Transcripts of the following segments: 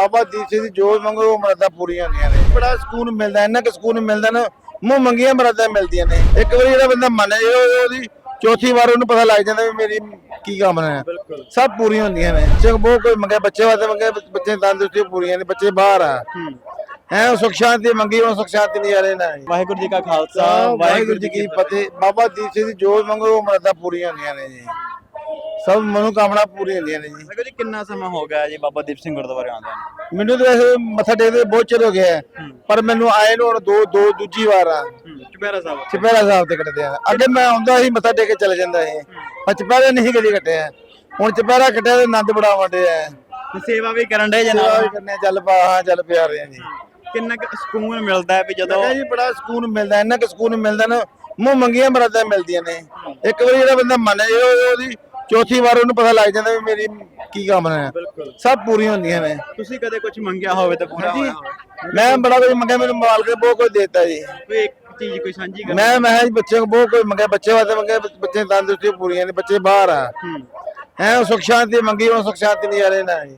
ਬਾਬਾ ਦੀਪ ਸਿੰਘ ਦੀ ਜੋ ਮੰਗੋ ਉਹ ਮਰਦਾ ਪੂਰੀਆਂ ਹੁੰਦੀਆਂ ਨੇ। ਬੜਾ ਸਕੂਨ ਮਿਲਦਾ ਇੰਨਾ ਕਿ ਸਕੂਨ ਮਿਲਦਾ ਨਾ ਮੂੰਹ ਮੰਗੀਆਂ ਮਰਦਾ ਮਿਲਦੀਆਂ ਨੇ। ਇੱਕ ਵਾਰੀ ਜਿਹੜਾ ਬੰਦਾ ਮੰਨ ਉਹ- ਉਹਦੀ ਚੌਥੀ ਵਾਰ ਉਹਨੂੰ ਪਤਾ ਲੱਗ ਜਾਂਦਾ ਵੀ ਮੇਰੀ ਕੀ ਕੰਮ ਹੈ ਸਭ ਪੂਰੀਆਂ ਹੁੰਦੀਆਂ ਨੇ। ਜੇ ਬਹੁਤ ਕੋਈ ਮੰਗੇ ਬੱਚੇ ਵਾਸਤੇ ਮੰਗੇ ਬੱਚੇ ਤੰਦਰੁਸਤੀ ਪੂਰੀਆਂ ਨੇ ਬੱਚੇ ਬਾਹਰ ਆ। ਹੈ। ਸੁਖ ਸ਼ਾਂਤੀ ਮੰਗੀ ਉਹ ਸੁਖ ਸ਼ਾਂਤੀ ਨਹੀਂ ਆ ਰਹੇ ਨਾ। ਵਾਹਿਗੁਰੂ ਜੀ ਕਾ ਖਾਲਸਾ ਵਾਹਿਗੁਰੂ ਜੀ ਕੀ ਫਤਿਹ। ਬਾਬਾ ਦੀਪ ਸਿੰਘ ਦੀ ਜੋ ਮੰਗੋ ਉਹ ਮਰਦਾ ਪੂਰੀਆਂ ਹੁੰਦੀਆਂ ਨੇ ਜੀ। ਸਭ ਮਨੋ ਕਾਮਨਾ ਪੂਰੀਆਂ ਹੁੰਦੀਆਂ ਨੇ ਜੀ। ਵਾਹਿਗੁਰੂ ਜੀ ਕਿੰਨਾ ਸਮਾਂ ਹੋ ਗਿਆ ਜੀ ਬਾਬਾ ਦੀਪ ਸਿੰਘ ਗੁਰਦੁਆਰੇ ਆਉਂਦੇ ਨੇ? ਮੈਨੂੰ ਤਾਂ ਵੈਸੇ ਮੱਥਾ ਟੇਕਦੇ ਬਹੁਤ ਚਿਰ ਹੋ ਗਿਆ ਹੈ। ਪਰ ਮੈਨੂੰ ਆਏ ਨੂੰ ਹੁਣ ਦੋ ਦੋ ਦੂਜੀ ਵਾਰ ਆ। ਚੁਪਹਿਰਾ ਸਾਹਿਬ। ਚਪੈਰਾ ਸਾਹਿਬ ਤੇ ਕੱਟਦੇ ਆ। ਅੱਗੇ ਮੈਂ ਆਉਂਦਾ ਸੀ ਮੱਥਾ ਟੇਕ ਕੇ ਚਲੇ ਜਾਂਦਾ ਸੀ। ਪਰ ਚਪੈਰਾ ਨਹੀਂ ਕਦੀ ਕੱਟਿਆ। ਹੁਣ ਚਪੈਰਾ ਕੱਟਿਆ ਤੇ ਆਨੰਦ ਬੜਾ ਵੰਡੇ ਆ ਤੇ ਸੇਵਾ ਵੀ ਕਰਨ ਦੇ ਸੇਵਾ ਜਨਾਬ ਵੀ ਕਰਨੇ ਚੱਲ ਪਾ ਹਾਂ ਚੱਲ ਪਿਆ ਰਹੇ ਆ ਜੀ। ਕਿੰਨਾ ਕੁ ਸਕੂਨ ਮਿਲਦਾ ਹੈ ਵੀ ਜਦੋਂ ਜੀ ਬੜਾ ਸਕੂਨ ਮਿਲਦਾ ਇੰਨਾ ਕਿ ਸਕੂਨ ਮਿਲਦਾ ਨਾ ਮੂੰਹ ਮੰਗੀਆਂ ਮਰਾਦਾਂ ਮਿਲਦੀਆਂ ਨੇ। ਇੱਕ ਵਾਰੀ ਜਿਹੜਾ ਬੰਦਾ ਮੰਨ ਜਾਏ ਉਹ- ਉਹਦੀ ਚੌਥੀ ਵਾਰ ਉਹਨੂੰ ਪਤਾ ਲੱਗ ਜਾਂਦਾ ਵੀ ਮੇਰੀ ਕੀ ਕੰਮ ਹੈ ਸਭ ਪੂਰੀਆਂ ਹੁੰਦੀਆਂ ਨੇ। ਤੁਸੀਂ ਕਦੇ ਕੁਝ ਮੰਗਿਆ ਹੋਵੇ ਤਾਂ ਪੂਰਾ ਹੋਇਆ ਹੋਵੇ। ਮੈਂ ਬੜਾ ਕੁਝ ਮੰਗਿਆ ਮੈਨੂੰ ਮਾਲਕ ਨੇ ਬਹੁਤ ਕੁਝ ਦਿੱਤਾ ਜੀ। ਕੋਈ ਇੱਕ ਚੀਜ਼ ਕੋਈ ਸਾਂਝੀ ਕਰ ਮੈਂ ਮੈਂ ਜੀ ਨੂੰ ਬਹੁਤ ਕੁਝ ਮੰਗਿਆ ਬੱਚੇ ਵਾਸਤੇ ਮੰਗਿਆ ਬੱਚੇ ਤੰਦਰੁਸਤੀ ਪੂਰੀਆਂ ਨੇ ਬੱਚੇ ਬਾਹਰ ਆ। ਹੂੰ। ਸੁਖ ਸ਼ਾਂਤੀ ਮੰਗੀ ਉਹ ਸੁਖ ਸ਼ਾਂਤੀ ਨਹੀਂ ਆ ਰਹੇ ਨਾ ਜੀ।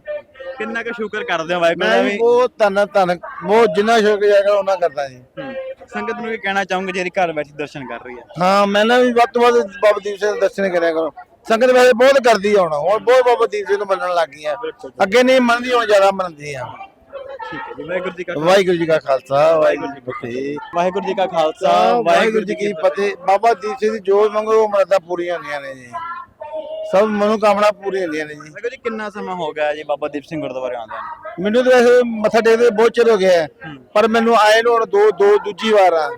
ਕਿੰਨਾ ਕੁ ਸ਼ੁਕਰ ਕਰਦੇ ਹੋ ਵਾਹਿਗੁਰੂ ਮੈਂ ਦਾ ਵੀ? ਬਹੁਤ ਧੰਨ ਧੰਨ ਬਹੁਤ ਜਿੰਨਾ ਸ਼ੁਕਰ ਜਾਏਗਾ ਉਹਨਾਂ ਕਰਦਾ ਜੀ। ਸੰਗਤ ਨੂੰ ਵੀ ਕਹਿਣਾ ਚਾਹੂੰਗਾ ਜਿਹੜੀ ਘਰ ਬੈਠੀ ਦਰਸ਼ਨ ਕਰ ਰਹੀ ਹੈ। ਹਾਂ ਮੈਂ ਨਾ ਵੀ ਵੱਧ ਤੋਂ ਵੱਧ ਬਾਬਾ ਦੀਪ ਸਿੰਘ ਦੇ ਦਰਸ਼ਨ ਕਰਿਆ ਕਰੋ। ਸੰਗਤ ਵੈਸੇ ਬਹੁਤ ਕਰਦੀ ਆ ਹੁਣ। ਹੁਣ ਬਹੁਤ ਬਾਬਾ ਦੀਪ ਸਿੰਘ ਨੂੰ ਮੰਨਣ ਲੱਗ ਗਈ ਆ ਅੱਗੇ ਨਹੀਂ ਮੰਨਦੀ ਹੁਣ ਜ਼ਿਆਦਾ ਮੰਨਦੀ ਆ। ਵਾਹਿਗੁਰੂ ਜੀ ਕਾ ਵਾਹਿਗੁਰੂ ਜੀ ਕਾ ਖਾਲਸਾ ਵਾਹਿਗੁਰੂ ਜੀ ਕੀ ਫਤਿਹ। ਵਾਹਿਗੁਰੂ ਜੀ ਕਾ ਖਾਲਸਾ ਵਾਹਿਗੁਰੂ ਜੀ ਕੀ ਫਤਿਹ। ਬਾਬਾ ਦੀਪ ਸਿੰਘ ਦੀ ਜੋ ਮੰਗੋ ਉਹ ਮਰਦਾ ਪੂਰੀਆਂ ਹੁੰਦੀਆਂ ਨੇ ਜੀ। ਸਭ ਮਨੋ ਕਾਮਨਾ ਪੂਰੀਆਂ ਹੁੰਦੀਆਂ ਨੇ ਜੀ। ਵਾਹਿਗੁਰੂ ਜੀ ਕਿੰਨਾ ਸਮਾਂ ਹੋ ਗਿਆ ਜੀ ਬਾਬਾ ਦੀਪ ਸਿੰਘ ਗੁਰਦੁਆਰੇ ਆਉਂਦੇ ਨੇ? ਮੈਨੂੰ ਤਾਂ ਵੈਸੇ ਮੱਥਾ ਟੇਕਦੇ ਬਹੁਤ ਚਿਰ ਹੋ ਗਿਆ। ਪਰ ਮੈਨੂੰ ਆਏ ਨੂੰ ਹੁਣ ਦੋ ਦੋ ਦੂਜੀ ਵਾਰ ਆ।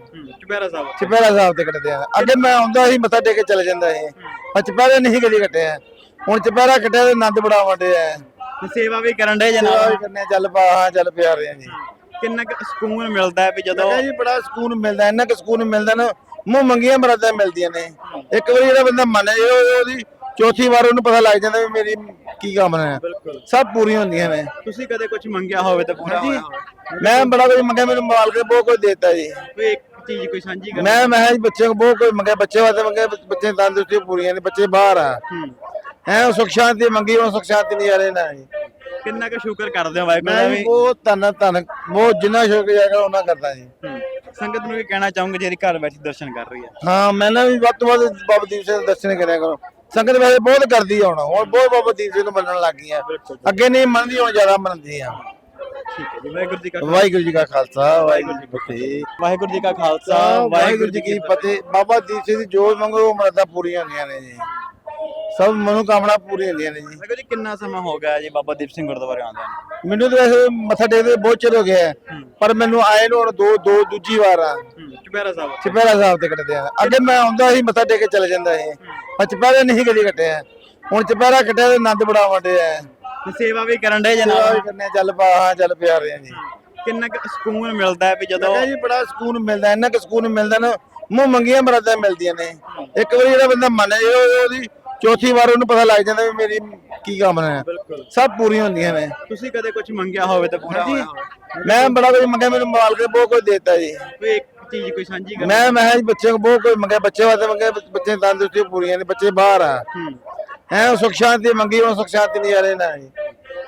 ਚੁਪਹਿਰਾ ਸਾਹਿਬ ਚਪੈਰਾ ਸਾਹਿਬ ਤੇ ਕੱਟਦੇ ਆ। ਅੱਗੇ ਮੈਂ ਆਉਂਦਾ ਸੀ ਮੱਥਾ ਟੇਕ ਕੇ ਚਲੇ ਜਾਂਦਾ ਸੀ। ਪਰ ਚਪੈਰਾ ਨਹੀਂ ਕਦੀ ਕੱਟਿਆ ਹੁਣ ਚਪੈਰਾ ਕੱਟਿਆ ਤੇ ਆਨੰਦ ਬੜਾ ਵੰਡੇ ਆ ਤੇ ਸੇਵਾ ਵੀ ਕਰਨ ਦੇ ਸੇਵਾ ਵੀ ਜਨਾਬ ਕਰਨੇ ਆ, ਚੱਲ ਪਾ ਹਾਂ ਚੱਲ ਪਿਆ ਰਹੇ ਆ ਜੀ। ਕਿੰਨਾ ਕੁ ਸਕੂਨ ਮਿਲਦਾ ਹੈ ਵੀ ਜਦੋਂ ਜੀ ਬੜਾ ਸਕੂਨ ਮਿਲਦਾ ਇੰਨਾ ਕਿ ਸਕੂਨ ਮਿਲਦਾ ਨਾ ਮੂੰਹ ਮੰਗੀਆਂ ਮਰਾਦਾਂ ਮਿਲਦੀਆਂ ਨੇ। ਇੱਕ ਵਾਰੀ ਜਿਹੜਾ ਬੰਦਾ ਮੰਨ ਜਾਏ ਉਹ- ਉਹਦੀ ਚੌਥੀ ਵਾਰ ਉਹਨੂੰ ਪਤਾ ਲੱਗ ਜਾਂਦਾ ਵੀ ਮੇਰੀ ਕੀ ਕੰਮ ਹੈ ਬਿਲਕੁਲ। ਸਭ ਪੂਰੀਆਂ ਹੁੰਦੀਆਂ ਨੇ। ਤੁਸੀਂ ਕਦੇ ਕੁਝ ਮੰਗਿਆ ਹੋਵੇ ਤਾਂ ਪੂਰਾ ਹੋਇਆ ਹੋਵੇ ਮੈਂ ਬੜਾ ਕੁਝ ਮੰਗਿਆ ਮੈਨੂੰ ਮਾਲਕ ਨੇ ਬਹੁਤ ਕੁਝ ਦਿੱਤਾ ਜੀ। ਇੱਕ ਚੀਜ਼ ਕੋਈ ਸਾਂਝੀ ਕਰ ਮੈਂ ਮੈਂ ਜੀ ਬੱਚੇ ਨੂੰ ਬਹੁਤ ਕੁਝ ਮੰਗਿਆ ਬੱਚੇ ਵਾਸਤੇ ਮੰਗਿਆ ਬੱਚੇ ਤੰਦਰੁਸਤੀ ਪੂਰੀਆਂ ਨੇ ਬੱਚੇ ਬਾਹਰ ਆ। ਹੂੰ। ਸੁਖ ਸ਼ਾਂਤੀ ਮੰਗੀ ਉਹ ਸੁਖ ਸ਼ਾਂਤੀ ਨਹੀਂ ਆ ਰਹੇ ਨਾ ਜੀ। ਕਿੰਨਾ ਕੁ ਸ਼ੁਕਰ ਕਰਦੇ ਹੋ ਵਾਹਿਗੁਰੂ ਦਾ ਮੈਂ ਵੀ? ਵੀ ਬਹੁਤ ਧੰਨ ਧੰਨ ਬਹੁਤ ਜਿੰਨਾ ਸ਼ੁਕਰ ਜਾਏਗਾ ਉਹਨਾਂ ਕਰਦਾ ਜੀ। ਹੂੰ। ਸੰਗਤ ਨੂੰ ਵੀ ਕਹਿਣਾ ਚਾਹੂੰਗਾ ਜਿਹੜੀ ਘਰ ਬੈਠੀ ਦਰਸ਼ਨ ਕਰ ਰਹੀ ਹੈ ਹਾਂ ਮੈਂ ਨਾ ਵੀ ਵੱਧ ਤੋਂ ਵੱਧ ਬਾਬਾ ਦੀਪ ਸਿੰਘ ਦੇ ਦਰਸ਼ਨ ਕਰਿਆ ਕਰੋ। ਸੰਗਤ ਵੈਸੇ ਬਹੁਤ ਕਰਦੀ ਆ ਹੁਣ ਹੁਣ ਬਹੁਤ ਬਾਬਾ ਦੀਪ ਸਿੰਘ ਨੂੰ ਮੰਨਣ ਲੱਗ ਗਈ ਆ ਅੱਗੇ ਨਹੀਂ ਮੰਨਦੀ ਹੁਣ ਜ਼ਿਆਦਾ ਮੰਨਦੀ ਆ। ਠੀਕ ਹੈ ਜੀ ਵਾਹਿਗੁਰੂ ਜੀ ਕਾ ਵਾਹਿਗੁਰੂ ਜੀ ਕਾ ਖਾਲਸਾ ਵਾਹਿਗੁਰੂ ਜੀ ਕੀ ਫਤਿਹ। ਵਾਹਿਗੁਰੂ ਜੀ ਕਾ ਖਾਲਸਾ ਵਾਹਿਗੁਰੂ ਜੀ ਕੀ ਫਤਿਹ। ਬਾਬਾ ਦੀਪ ਸਿੰਘ ਦੀ ਜੋ ਮੰਗੋ ਉਹ ਮਰਦਾ ਪੂਰੀਆਂ ਹੁੰਦੀਆਂ ਨੇ ਜੀ। ਸਭ ਮਨੋ ਕਾਮਨਾ ਪੂਰੀਆਂ ਹੁੰਦੀਆਂ ਨੇ ਜੀ। ਵਾਹਿਗੁਰੂ ਜੀ ਕਿੰਨਾ ਸਮਾਂ ਹੋ ਗਿਆ ਜੀ ਬਾਬਾ ਦੀਪ ਸਿੰਘ ਗੁਰਦੁਆਰੇ ਆਉਂਦੇ ਨੇ? ਮੈਨੂੰ ਤਾਂ ਵੈਸੇ ਮੱਥਾ ਟੇਕਦੇ ਬਹੁਤ ਚਿਰ ਹੋ ਗਿਆ ਹੈ। ਪਰ ਮੈਨੂੰ ਆਏ ਨੂੰ ਹੁਣ ਦੋ ਦੋ ਦੂਜੀ ਵਾਰ ਆ। ਚੁਪਹਿਰਾ ਸਾਹਿਬ ਚਪੈਰਾ ਸਾਹਿਬ ਤੇ ਕੱਟਦੇ ਆ। ਅੱਗੇ ਮੈਂ ਆਉਂਦਾ ਸੀ ਮੱਥਾ ਟੇਕ ਕੇ ਚਲੇ ਜਾਂਦਾ ਸੀ। ਪਰ ਚਪੈਰਾ ਨਹੀਂ ਕਦੀ ਕੱਟਿਆ। ਹੁਣ ਚਪੈਰਾ ਕੱਟਿਆ ਤੇ ਆਨੰਦ ਬੜਾ ਵੰਡੇ ਆ ਤੇ ਸੇਵਾ ਵੀ ਕਰਨ ਦੇ ਜਨਾਬ? ਵੀ ਕਰਨੇ ਚੱਲ ਪਾ ਹਾਂ ਚੱਲ ਪਿਆ ਰਹੇ ਜੀ। ਕਿੰਨਾ ਕੁ ਸਕੂਨ ਮਿਲਦਾ ਹੈ ਵੀ ਜਦੋਂ ਜੀ ਬੜਾ ਸਕੂਨ ਮਿਲਦਾ ਇੰਨਾ ਕਿ ਸਕੂਨ ਮਿਲਦਾ ਨਾ ਮੂੰਹ ਮੰਗੀਆਂ ਮਰਾਦਾਂ ਮਿਲਦੀਆਂ ਨੇ। ਇੱਕ ਵਾਰੀ ਜਿਹੜਾ ਬੰਦਾ ਮੰਨ ਜਾਏ ਉਹ- ਉਹਦੀ ਚੌਥੀ ਵਾਰ ਉਹਨੂੰ ਪਤਾ ਲੱਗ ਜਾਂਦਾ ਵੀ ਮੇਰੀ ਕੀ ਕੰਮ ਹੈ ਬਿਲਕੁਲ। ਸਭ ਪੂਰੀਆਂ ਹੁੰਦੀਆਂ ਨੇ। ਤੁਸੀਂ ਕਦੇ ਕੁਝ ਮੰਗਿਆ ਹੋਵੇ ਤਾਂ ਪੂਰਾ ਹੋਇਆ ਹੋਵੇ ਮੈਂ ਬੜਾ ਕੁਝ ਮੰਗਿਆ ਮੈਨੂੰ ਮਾਲਕ ਨੇ ਬਹੁਤ ਕੁਝ ਦਿੱਤਾ ਜੀ। ਕੋਈ ਇੱਕ ਚੀਜ਼ ਕੋਈ ਸਾਂਝੀ ਕਰ ਮੈਂ ਮੈਂ ਕਿਹਾ ਜੀ ਬੱਚੇ ਨੂੰ ਬਹੁਤ ਕੁਝ ਮੰਗਿਆ ਬੱਚੇ ਵਾਸਤੇ ਮੰਗਿਆ ਬੱਚੇ ਤੰਦਰੁਸਤੀ ਪੂਰੀਆਂ ਨੇ ਬੱਚੇ ਬਾਹਰ ਆ। ਹੂੰ। ਹੈ ਸੁਖ ਸ਼ਾਂਤੀ ਮੰਗੀ ਉਹ ਸੁਖ ਸ਼ਾਂਤੀ ਨਹੀਂ ਆ ਰਹੇ ਨਾ ਜੀ।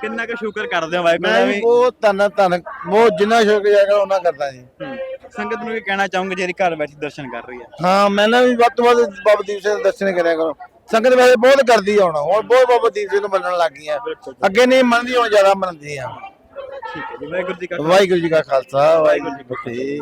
ਕਿੰਨਾ ਕੁ ਸ਼ੁਕਰ ਕਰਦੇ ਹੋ ਵਾਹਿਗੁਰੂ ਦਾ ਮੈਂ ਵੀ? ਵੀ ਬਹੁਤ ਧੰਨ ਧੰਨ ਬਹੁਤ ਜਿੰਨਾ ਸ਼ੁਕਰ ਜਾਏਗਾ ਉਹਨਾਂ ਕਰਦਾ ਜੀ। ਹੂੰ। ਸੰਗਤ ਨੂੰ ਵੀ ਕਹਿਣਾ ਚਾਹੂੰਗਾ ਜਿਹੜੀ ਘਰ ਬੈਠੀ ਦਰਸ਼ਨ ਕਰ ਰਹੀ ਹੈ ਹਾਂ ਮੈਂ ਨਾ ਵੀ ਵੱਧ ਤੋਂ ਵੱਧ ਬਾਬਾ ਦੀਪ ਸਿੰਘ ਦੇ ਦਰਸ਼ਨ ਕਰਿਆ ਕਰੋ। ਸੰਗਤ ਵੈਸੇ ਬਹੁਤ ਕਰਦੀ ਆ ਹੁਣ ਹੁਣ ਬਹੁਤ ਬਾਬਾ ਦੀਪ ਸਿੰਘ ਨੂੰ ਮੰਨਣ ਲੱਗ ਗਈ ਆ ਅੱਗੇ ਨਹੀਂ ਮੰਨਦੀ ਹੁਣ ਜ਼ਿਆਦਾ ਮੰਨਦੀ ਆ। ਠੀਕ ਹੈ ਜੀ ਵਾਹਿਗੁਰੂ ਜੀ ਕਾ ਵਾਹਿਗੁਰੂ ਜੀ ਕਾ ਖਾਲਸਾ ਵਾਹਿਗੁਰੂ ਜੀ ਕੀ ਫਤਿਹ।